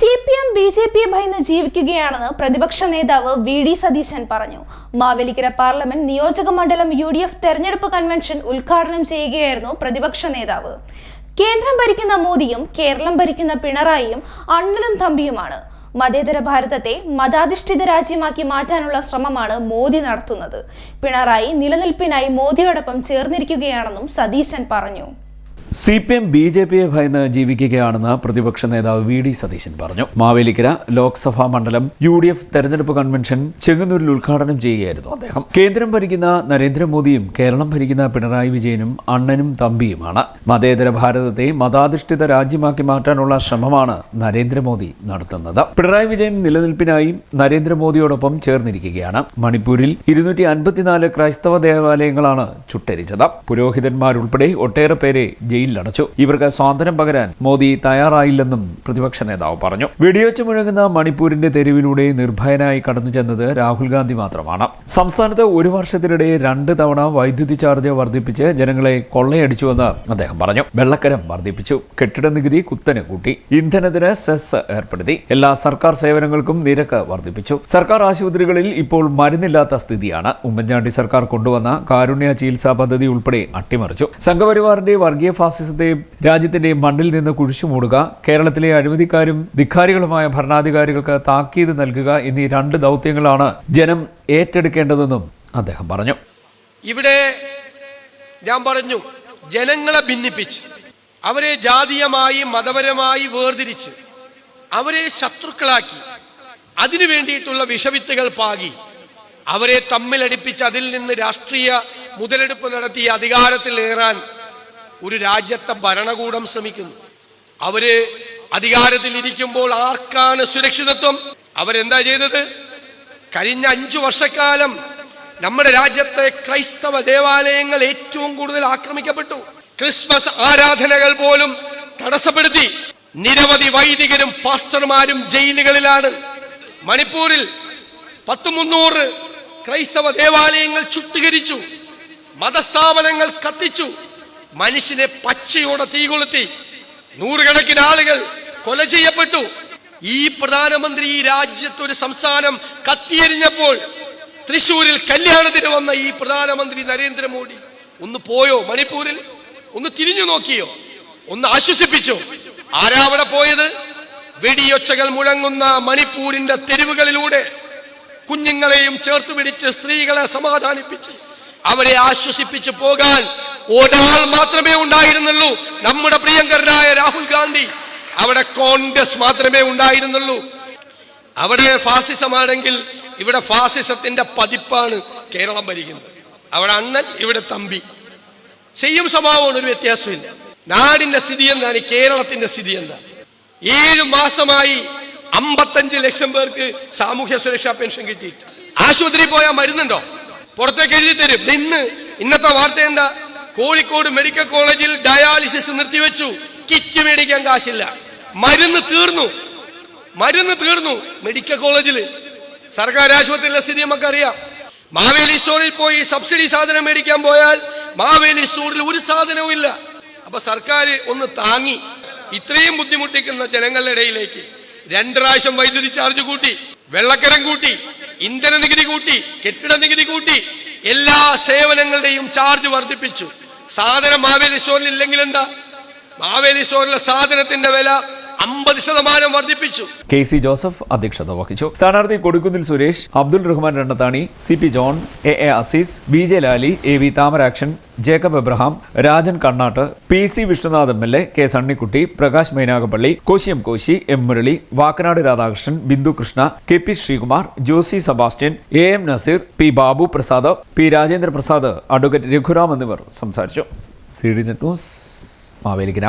C P M B J പിയെ ഭയന്ന് ജീവിക്കുകയാണെന്ന് പ്രതിപക്ഷ നേതാവ് വി ഡി സതീശൻ പറഞ്ഞു. മാവേലിക്കര പാർലമെന്റ് നിയോജക മണ്ഡലം യു ഡി എഫ് തെരഞ്ഞെടുപ്പ് കൺവെൻഷൻ ഉദ്ഘാടനം ചെയ്യുകയായിരുന്നു പ്രതിപക്ഷ നേതാവ്. കേന്ദ്രം ഭരിക്കുന്ന മോദിയും കേരളം ഭരിക്കുന്ന പിണറായിയും അണ്ണനും തമ്പിയുമാണ്. മതേതര ഭാരതത്തെ മതാധിഷ്ഠിത രാജ്യമാക്കി മാറ്റാനുള്ള ശ്രമമാണ് മോദി നടത്തുന്നത്. പിണറായി നിലനിൽപ്പിനായി മോദിയോടൊപ്പം ചേർന്നിരിക്കുകയാണെന്നും സതീശൻ പറഞ്ഞു. C P M B J പിയെ ഭയന്ന് ജീവിക്കുകയാണെന്ന് പ്രതിപക്ഷ നേതാവ് വി ഡി സതീശൻ പറഞ്ഞു. മാവേലിക്കര ലോക്സഭാ മണ്ഡലം യു ഡി എഫ് തെരഞ്ഞെടുപ്പ് കൺവെൻഷൻ ചെങ്ങന്നൂരിൽ ഉദ്ഘാടനം ചെയ്യുകയായിരുന്നു അദ്ദേഹം. കേന്ദ്രം ഭരിക്കുന്ന നരേന്ദ്രമോദിയും കേരളം ഭരിക്കുന്ന പിണറായി വിജയനും അണ്ണനും തമ്പിയുമാണ്. മതേതര ഭാരതത്തെ മതാധിഷ്ഠിത രാജ്യമാക്കി മാറ്റാനുള്ള ശ്രമമാണ് നരേന്ദ്രമോദി നടത്തുന്നത്. പിണറായി വിജയൻ നിലനിൽപ്പിനായി നരേന്ദ്രമോദിയോടൊപ്പം ചേർന്നിരിക്കുകയാണ്. മണിപ്പൂരിൽ ഇരുന്നൂറ്റി അൻപത്തിനാല് ക്രൈസ്തവ ദേവാലയങ്ങളാണ് ചുട്ടരിച്ചത്. പുരോഹിതന്മാരുൾപ്പെടെ ഒട്ടേറെ പേരെ ജയിലിലടച്ചു. ഇവർക്ക് സ്വാതന്ത്ര്യം പകരാൻ മോദി തയ്യാറായില്ലെന്നും പ്രതിപക്ഷ നേതാവ് പറഞ്ഞു. വെടിവെച്ച് മുഴങ്ങുന്ന മണിപ്പൂരിന്റെ തെരുവിലൂടെ നിർഭയനായി കടന്നു ചെന്നത് രാഹുൽ ഗാന്ധി മാത്രമാണ്. സംസ്ഥാനത്ത് ഒരു വർഷത്തിനിടെ രണ്ട് തവണ വൈദ്യുതി ചാർജ് വർദ്ധിപ്പിച്ച് ജനങ്ങളെ കൊള്ളയടിച്ചുവെന്ന് അദ്ദേഹം പറഞ്ഞു. വെള്ളക്കരം വർദ്ധിപ്പിച്ചു. കെട്ടിട നികുതി കുത്തനെ കൂട്ടി. ഇന്ധനത്തിന് സെസ് ഏർപ്പെടുത്തി. എല്ലാ സർക്കാർ സേവനങ്ങൾക്കും നിരക്ക് വർദ്ധിപ്പിച്ചു. സർക്കാർ ആശുപത്രികളിൽ ഇപ്പോൾ മരുന്നില്ലാത്ത സ്ഥിതിയാണ്. ഉമ്മൻചാണ്ടി സർക്കാർ കൊണ്ടുവന്ന കാരുണ്യ ചികിത്സാ പദ്ധതി ഉൾപ്പെടെ അട്ടിമറിച്ചു. സംഘപരിവാറിന്റെ വർഗീയ ഫാസിസത്തെ രാജ്യത്തിന്റെ മണ്ണിൽ നിന്ന് കുഴിച്ചു മൂടുക കേരളത്തിലെ അഴിമതിക്കാരും ധിക്കാരികളുമായ ഭരണാധികാരികൾക്ക് താക്കീത് നൽകുക എന്നീ രണ്ട് ദൗത്യങ്ങളാണ് ജനം ഏറ്റെടുക്കേണ്ടതെന്നും അദ്ദേഹം പറഞ്ഞു. ഇവിടെ ഞാൻ പറഞ്ഞു ജനങ്ങളെ ഭിന്നിപ്പിച്ച് അവരെ ജാതീയമായി മതപരമായി വേർതിരിച്ച് അവരെ ശത്രുക്കളാക്കി അതിനു വേണ്ടിയിട്ടുള്ള വിഷവിത്തുകൾ പാകി അവരെ തമ്മിലടിപ്പിച്ച് അതിൽ നിന്ന് രാഷ്ട്രീയ മുതലെടുപ്പ് നടത്തി അധികാരത്തിൽ ഏറാൻ ഒരു രാജ്യത്തെ ഭരണകൂടം ശ്രമിക്കുന്നു. അവർ അധികാരത്തിൽ ഇരിക്കുമ്പോൾ ആർക്കാണ് സുരക്ഷിതത്വം? അവരെന്താ ചെയ്തത്? കഴിഞ്ഞ അഞ്ചു വർഷക്കാലം നമ്മുടെ രാജ്യത്തെ ക്രൈസ്തവ ദേവാലയങ്ങൾ ഏറ്റവും കൂടുതൽ ആക്രമിക്കപ്പെട്ടു. ക്രിസ്മസ് ആരാധനകൾ പോലും തടസ്സപ്പെടുത്തി. നിരവധി വൈദികരും പാസ്റ്റർമാരും ജയിലുകളിലാണ്. മണിപ്പൂരിൽ പത്ത് മുന്നൂറ് ക്രൈസ്തവ ദേവാലയങ്ങൾ ചുട്ടുകരിച്ചു. മതസ്ഥാപനങ്ങൾ കത്തിച്ചു. മനുഷ്യനെ പച്ചയോടെ തീ കൊളുത്തി നൂറുകണക്കിന് ആളുകൾ കൊല ചെയ്യപ്പെട്ടു. ഈ പ്രധാനമന്ത്രി ഈ രാജ്യത്ത് ഒരു സംസ്ഥാനം കത്തിയെരിഞ്ഞപ്പോൾ തൃശ്ശൂരിൽ കല്യാണത്തിന് വന്ന ഈ പ്രധാനമന്ത്രി നരേന്ദ്രമോദി ഒന്ന് പോയോ മണിപ്പൂരിൽ? ഒന്ന് തിരിഞ്ഞു നോക്കിയോ? ഒന്ന് ആശ്വസിപ്പിച്ചോ? ആരാ അവിടെ പോയത്? വെടിയൊച്ചകൾ മുഴങ്ങുന്ന മണിപ്പൂരിന്റെ തെരുവുകളിലൂടെ കുഞ്ഞുങ്ങളെയും ചേർത്ത് പിടിച്ച് സ്ത്രീകളെ സമാധാനിപ്പിച്ച് അവരെ ആശ്വസിപ്പിച്ച് പോകാൻ ഒരാൾ മാത്രമേ ഉണ്ടായിരുന്നുള്ളൂ നമ്മുടെ പ്രിയങ്കരനായ രാഹുൽ ഗാന്ധി. അവിടെ കോൺഗ്രസ് മാത്രമേ ഉണ്ടായിരുന്നുള്ളൂ. അവിടെ ഫാസിസമാണെങ്കിൽ ഇവിടെ ഫാസിസത്തിന്റെ പതിപ്പാണ് കേരളം ഭരിക്കുന്നത്. അവിടെ അണ്ണൻ ഇവിടെ തമ്പി. ചെയ്യും സ്വഭാവമാണ് ഒരു വ്യത്യാസമില്ല നാടിന്റെ സ്ഥിതി എന്താണ്? കേരളത്തിന്റെ സ്ഥിതി എന്താ ഏഴു മാസമായി അമ്പത്തഞ്ച് ലക്ഷം പേർക്ക് സാമൂഹ്യ സുരക്ഷാ പെൻഷൻ കിട്ടിയിട്ട്. ആശുപത്രി പോയാൽ മരുന്നുണ്ടോ? പുറത്തേക്ക് എഴുതി തരും. ഇന്ന് ഇന്നത്തെ വാർത്ത എന്താ? കോഴിക്കോട് മെഡിക്കൽ കോളേജിൽ ഡയാലിസിസ് നിർത്തിവെച്ചു. കിറ്റ് മേടിക്കാൻ കാശില്ല. മരുന്ന് തീർന്നു. മരുന്ന് തീർന്നു മെഡിക്കൽ കോളേജിൽ സർക്കാർ ആശുപത്രിയിലെ സ്ഥിതി നമുക്കറിയാം. മാവേലി സ്റ്റോറിൽ പോയി സബ്സിഡി സാധനം മേടിക്കാൻ പോയാൽ മാവേലി സ്റ്റോറിൽ ഒരു സാധനവും ഇല്ല. അപ്പൊ സർക്കാർ ഒന്ന് താങ്ങി ഇത്രയും ബുദ്ധിമുട്ടിക്കുന്ന ജനങ്ങളുടെ ഇടയിലേക്ക് രണ്ട് വൈദ്യുതി ചാർജ് കൂട്ടി വെള്ളക്കരം കൂട്ടി ഇന്ധന നികുതി കൂട്ടി കെട്ടിട നികുതി കൂട്ടി എല്ലാ സേവനങ്ങളുടെയും ചാർജ് വർദ്ധിപ്പിച്ചു. സാധനം മാവേലി സ്റ്റോറിൽ ഇല്ലെങ്കിൽ എന്താ? മാവേലി സ്റ്റോറിലെ സാധനത്തിന്റെ വില ശതമാനം വർദ്ധിപ്പിച്ചു. കെ സി ജോസഫ് അധ്യക്ഷത വഹിച്ചു. സ്ഥാനാർത്ഥി Kodikunnil Suresh Abdul Rahman Randathani C P John A A Aziz B J Lali A V Thamarakshan Jacob Abraham Rajan Kannatt P C Vishnunath M L A K Sunnykutty Prakash Mynagappally കോശിയം Koshy M Murali Vakkanad Radhakrishnan Bindu Krishna K P Sreekumar Josy Sebastian A M Nazeer P Babu Prasad P Rajendra Prasad advocate Raghuram എന്നിവർ സംസാരിച്ചു. C D net news Mavelikkara